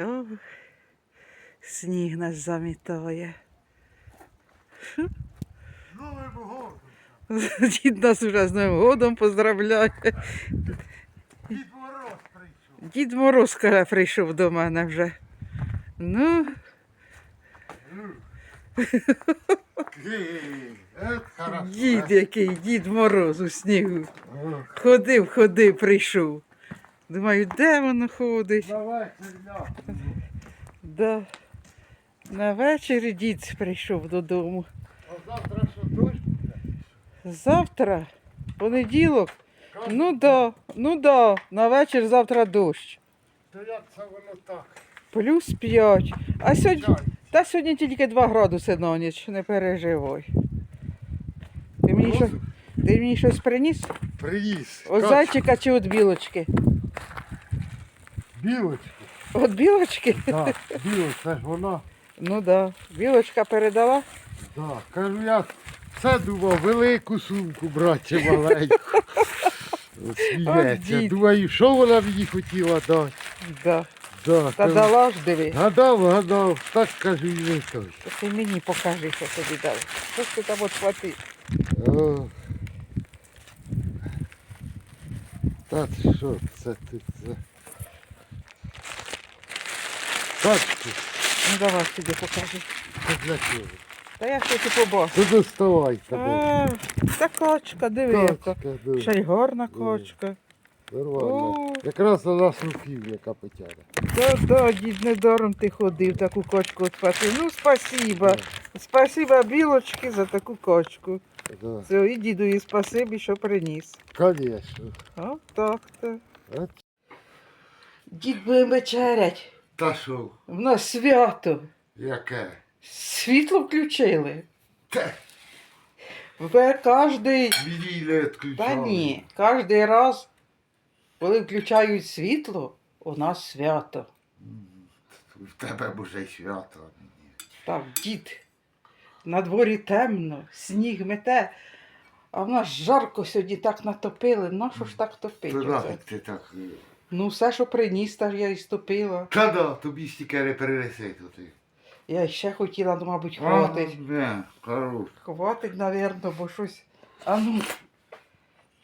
О, сніг нас замітає. Новим годом. Дід нас уже з Новим годом поздравляє. Дід Мороз прийшов. Дід Мороз каже, прийшов до мене вже. Ну, дід який, дід Мороз у снігу. Ходив, ходив, прийшов. Думаю, де воно ходить? Давай, стріляй. Да. На вечір дід прийшов додому. А завтра що дощ буде? Завтра, понеділок. Ну да, ну да, на вечір завтра дощ. То як це воно так? Плюс 5. А сьогодні, та сьогодні тільки 2 градуси на ніч, не переживай. Ти мені, що, ти мені щось приніс? Приїзд. От зайчика чи от білочки? Білочки. От білочки? Так, білочка, це ж вона. Ну да. Білочка передала. Так, кажу, я все думав, велику сумку брати маленьку. Сміється. Думаю, що вона мені хотіла дати. Да. Да, Та кажу, дала ж диви. Гадав, гадав, так кажу і не той. Та Ти мені покажи, що тобі дали. Що ж ти там от? О. Та що, це ти це. Так, Ну давай сюди покажи. це для чого? Та я хочу побачити. Ти доставай тебе. А, Та качка, диви яка. Качка, диви, Ще й гарна качка. нормально. О. Якраз на нас руків, яка потяга. Да, да, дід недаром ти ходив, таку качку відпасив. Ну, спасіба. Спасіба білочки за таку качку. Да. Все, і дідові спасибі, що приніс. Конечно. А, так. От. Дід будемо вечерять. Та що, В нас свято. яке? Світло включили. Те, Ви кожний. не відключали. Та ні, кожен раз, коли включають світло, у нас свято. В тебе може й свято. Так, дід, на дворі темно, сніг мете, а в нас жарко сьогодні так натопили. Нащо ж так топить? То оце? нафіг ти так. Ну, все, що приніс, та ж я і стопила. Та да, тобі не перенеси тут. Я ще хотіла, ну, мабуть, хватить. Не, хорош. Хватить, напевно, бо щось. А ну,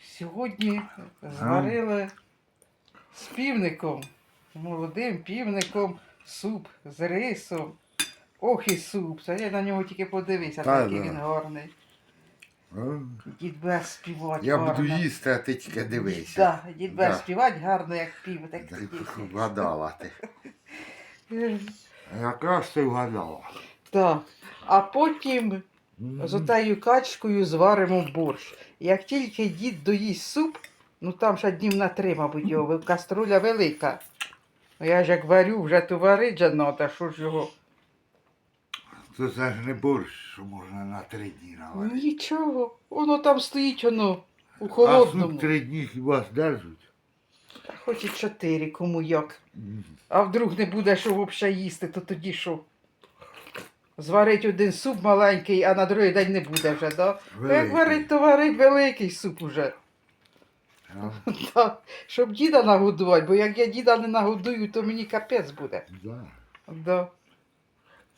сьогодні зварили з півником, молодим півником, суп з рисом. Ох і суп. Це я на нього тільки подивився, Та який да. він гарний. А? Дід буде співати. Я гарно. буду їсти, а ти тільки дивися. Да, дід Да. співати гарно, як півник. Та й Вгадала ти. Якраз ти вгадала. Так. А потім з отею качкою зваримо борщ. Як тільки дід доїсть суп, ну там ще днів на три, мабуть, його, каструля велика. Ну я ж як варю, вже то варить же надо, що ж його. То це ж не борщ, що можна на три дні наварити. Нічого, воно там стоїть, воно у А холодному. суп три дні хіба здержуть? Хоч і чотири, кому як. А вдруг не буде що взагалі їсти, то тоді що? Зварить один суп маленький, а на другий день не буде вже, да? Ну, Як варить, то варить великий суп уже. А? Так, щоб діда нагодувати, бо як я діда не нагодую, то мені капець буде. Да. Да.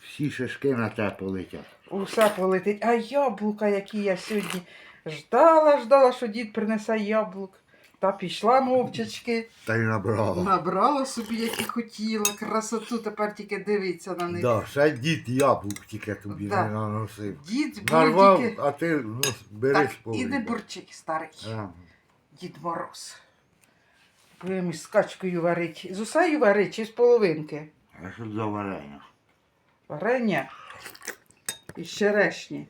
Всі шишки на те полетять. Усе полетить. А яблука, які я сьогодні ждала, ждала, що дід принесе яблук. Та пішла мовчачки, Та й набрала. набрала собі, які хотіла, красоту, тепер тільки дивиться на них. Да, ще дід яблук тільки тобі Да. не наносив. Дід Нарвав, тільки... а ти ну, бери Так, і не бурчик, старий. А, Дід Мороз. Будемо з качкою варити. З усею варити чи з половинки? а що за варення? Варення із черешні.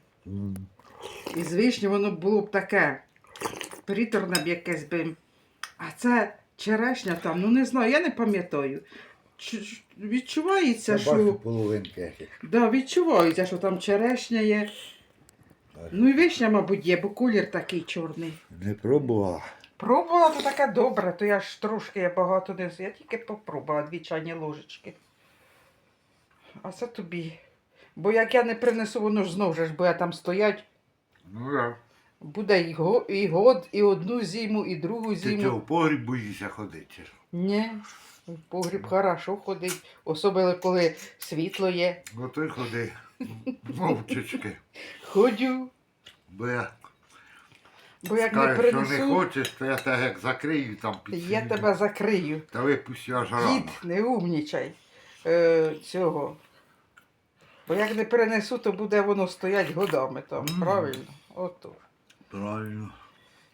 І з вишні воно було б таке приторне б якесь би. А це черешня там, ну не знаю, я не пам'ятаю. Відчувається, бачу що. половинки. Да, відчувається, що там черешня є. Ну і вишня, мабуть, є, бо колір такий чорний. Не пробувала. Пробувала, то таке добре, то я ж трошки я багато не Я тільки попробувала дві чайні ложечки. А це тобі. Бо як я не принесу, воно ж знов же ж буде там стоять. Ну так. Буде і, го, і год, і одну зиму, і другу Ти зиму. цього в погріб боїшся ходити. Ні. В погріб хорошо ходить, особливо коли світло є. Ну ти ходи. Мовчечки. Ходю, Бо я бо як не кажу, що не хочеш, то я тебе як закрию там під я тебе закрию. Та випусти аж рано. Дід, не умнічай е, цього. Бо як не перенесу, то буде воно стоять годами там, правильно? Ото. Правильно.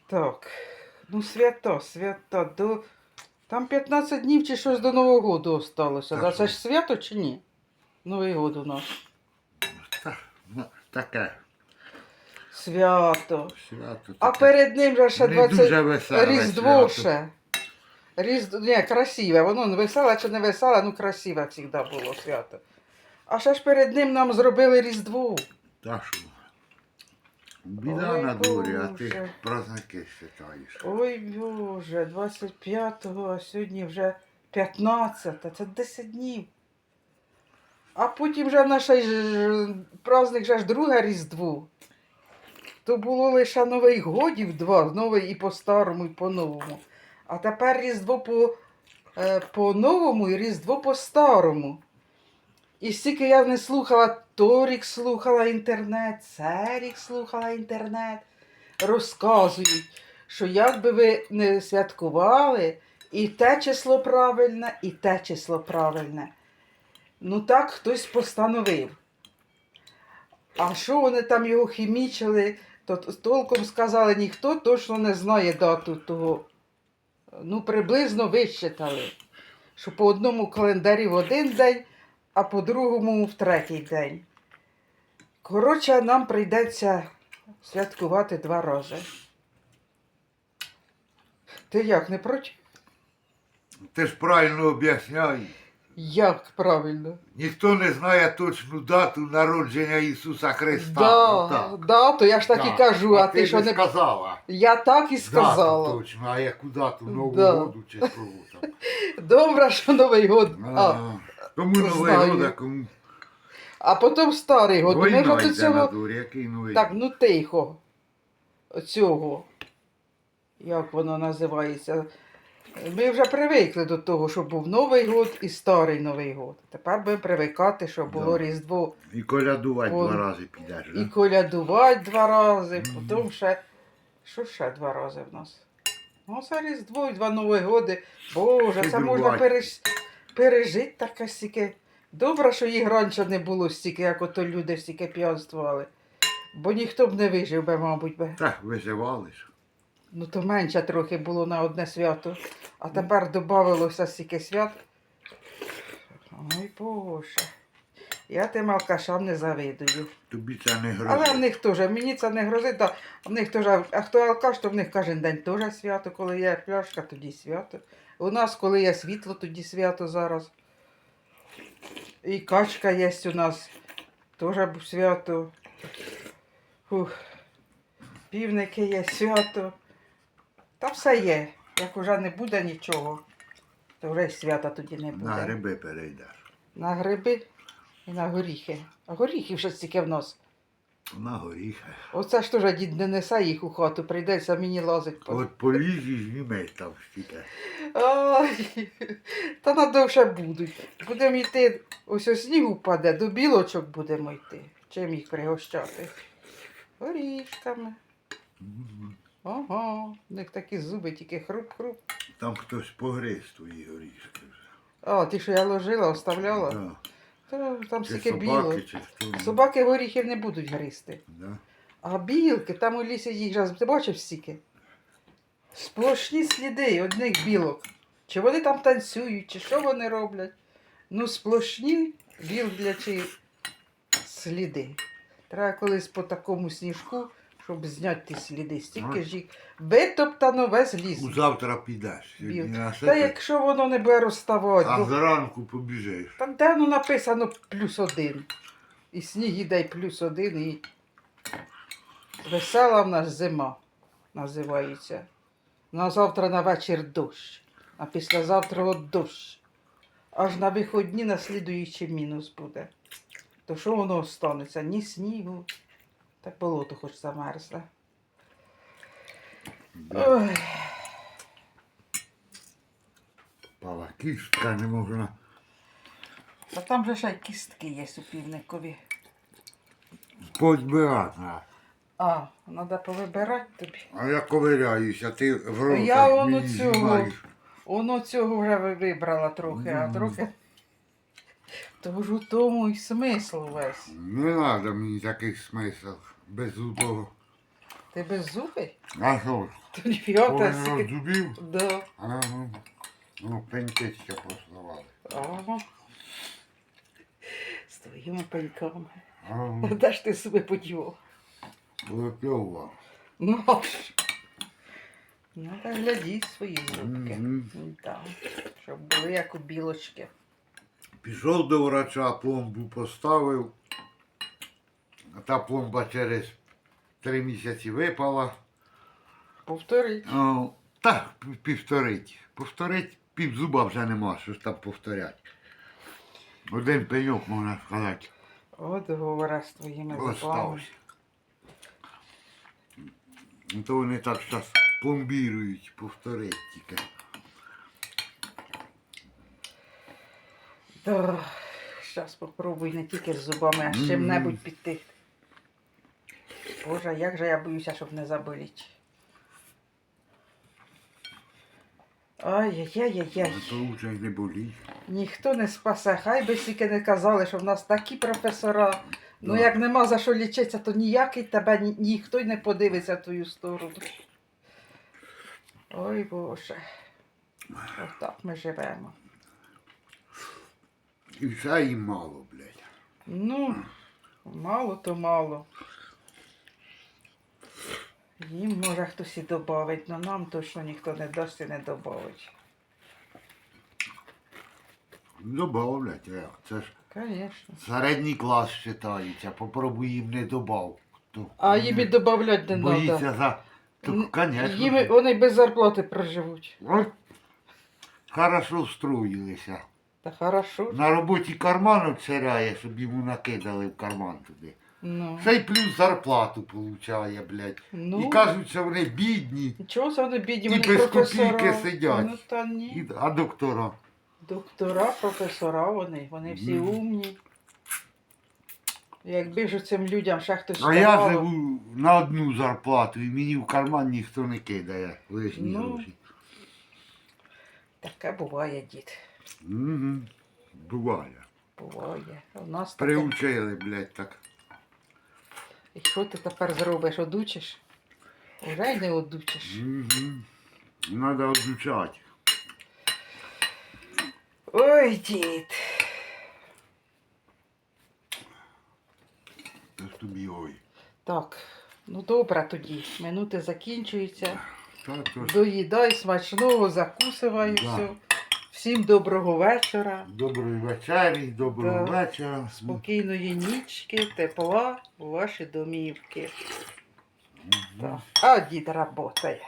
Так. Ну, свято, свято. До... Там 15 днів чи щось до Нового року осталося. Так це ж свято чи ні? Новий год у нас. Та, ну, таке. Свято. Свято А перед ним же ще Не 20... дуже веселе Різдво свято. ще. Різдво, ні, красиве, воно не веселе чи не веселе, ну красиве завжди було свято. А ще ж перед ним нам зробили Різдво. Та що? Біда Ой, на дворі, а ти Боже. праздники считаєш. Ой Боже, 25-го, а сьогодні вже 15, це 10 днів. А потім вже наш праздник же ж друге Різдво. То було лише Новий годів два, новий і по-старому, і по-новому. А тепер Різдво по, е, по-новому і Різдво по-старому. І стільки я не слухала, то рік слухала інтернет, це рік слухала інтернет. Розказують, що як би ви не святкували, і те число правильне, і те число правильне. Ну так хтось постановив. А що вони там його хімічили, то толком сказали, ніхто точно не знає дату того. Ну, приблизно вищитали, що по одному календарі в один день, а по другому в третій день. Коротше, нам прийдеться святкувати два рази. Ти як не проти? Ти ж правильно об'ясняй. Як правильно? Ніхто не знає точну дату народження Ісуса Христа. Да, да, то я ж так і кажу, а, ти що не. сказала? Я так і Дату сказала. точно, а яку дату Нового Да. року чи кого там. Добре, що Новий год. А, А, Кому Новий год, а кому а потім старий год. Ми вже до на цього. дворі, який Новий Так, ну тихо. Цього. Як воно називається? Ми вже привикли до того, що був Новий год і старий Новий год. Тепер будемо привикати, що було Да. Різдво І колядувати Он- два рази підеш, і да? колядувати два рази, потім ще. Що ще два рази в нас? Ну, це Різдво і два Нові годи. Боже, це можна переж... пережити таке стільки. Добре, що їх раніше не було стільки, як ото люди стільки п'янствували. Бо ніхто б не вижив би, мабуть, би. Так, виживали ж. Ну то менше трохи було на одне свято. А тепер додавалося стільки свят. Ой Боже. Я тим алкашам не завидую. Тобі це не Але в них теж, мені це не грозить, та в них теж, а хто алкаш, то в них кожен день теж свято, коли є пляшка, тоді свято. У нас, коли є світло, тоді свято зараз. І качка є у нас, теж свято. Фух. Півники є свято. Та все є. Як уже не буде нічого, то вже й свята тоді не буде. На гриби перейдеш. На гриби і на горіхи. А горіхів ще стільки в нас. На горіхи. Оце ж теж дід не несе їх у хату, прийдеться мені лазить. по- От поліз і зніми там стільки. Ай, та надовше будуть. Будемо йти, ось ось сніг упаде, до білочок будемо йти. Чим їх пригощати? Горішками. Мгм. Ага, в них такі зуби, тільки хруп-хруп. Там хтось погриз твої горішки вже. А, ті, що я ложила, оставляла, Да. там Чи стільки біло. собаки, чи хто. Собаки горіхів не будуть гризти. Да. А білки, там у лісі їх же, ти бачив стільки? Сплошні сліди одних білок. Чи вони там танцюють, чи що вони роблять? Ну, сплошні білглячі сліди. Треба колись по такому сніжку, щоб зняти ті сліди. Стільки ж їх витоптано весь ліс. У завтра підеш. На Та якщо воно не буде розставати, А бо зранку побіжиш. там де ну написано плюс один. І сніг іде плюс один, і весела в нас зима називається. На завтра на вечір дощ, а післязавтра от дощ. Аж на виходні на слідуючий мінус буде. То що воно останеться? Ні снігу, так болото хоч замерзле. Да. Ой. Пала кістка не можна. Та там же ще й кістки є у півникові. Позбирати. А, треба повибирати тобі. А я ковиряюся, ти в рота Я воно цього. Воно цього вже вибрала трохи, а трохи. То ж у тому і смисл весь. Не треба мені таких смисл. Без зубого. Ти без зуби? А що ж? То ніфіга та Повинен сі- зубів? Да. Ага. Ну, пенькичка пославали. Ага. З твоїми пеньками. Ага. Де ж ти себе подівав? Випивав. Ну, а ж. Ну, так глядіть свої зубки. Мгм. Так. Щоб були як у білочки. Пішов до врача, пломбу поставив. А та пломба через три місяці випала. Повторіть. О, так. Повторить пів зуба вже нема, що ж там повторять. Один пеньок, можна сказати, От говоря з твоїми зубами. Ну, То вони так зараз пломбірують, повторить тільки. Да. Щас попробуй не тільки з зубами, а з чим-небудь піти. Боже, як же я боюся, щоб не заболіти. Ай-яй-яй-яй-яй. Вже не боліть. Ніхто не спасе. Хай би тільки не казали, що в нас такі професора. Ну, як нема за що лічитися, то ніякий тебе ні, ніхто й не подивиться в твою сторону. Ой Боже. Отак ми живемо. І все їм мало, блядь. Ну, мало то мало. Їм може хтось і додавить, але нам точно ніхто не дасть і не додавить. Добавлять, як? Це ж Звісно. середній клас вважається. Попробуй їм не добав. То А їм і додавати не боїться треба. за. То, конечно. Їм вони без зарплати проживуть. Хорошо встроїлися. Та хорошо. На роботі карман обциряє, щоб йому накидали в карман туди. Ну, Ще й плюс зарплату получає, блядь. ну І кажуть, що вони бідні, чого це вони бідні, і вони без професора. копійки сидять. Ну та ні. і, а доктора. Доктора, професора вони, вони всі Мгм. умні. Якби ж цим людям ще хтось А я живу на одну зарплату, і мені в карман ніхто не кидає лишні Ну. гроші. Таке буває, дід. Угу. Буває. Буває. У нас таке. Приучили, блядь, так. І що ти тепер зробиш? Одучиш? Уже й не одучиш. Угу. Надо одучати. Ой, дід. Це ж тобі ой. Так, ну добре тоді. Минути закінчуються. Та, то ж Доїдай смачного, закусивай Да. все. Всім доброго вечора, доброї вечері, доброго Да. вечора. спокійної нічки, тепла у ваші домівки. Так. А дід працює.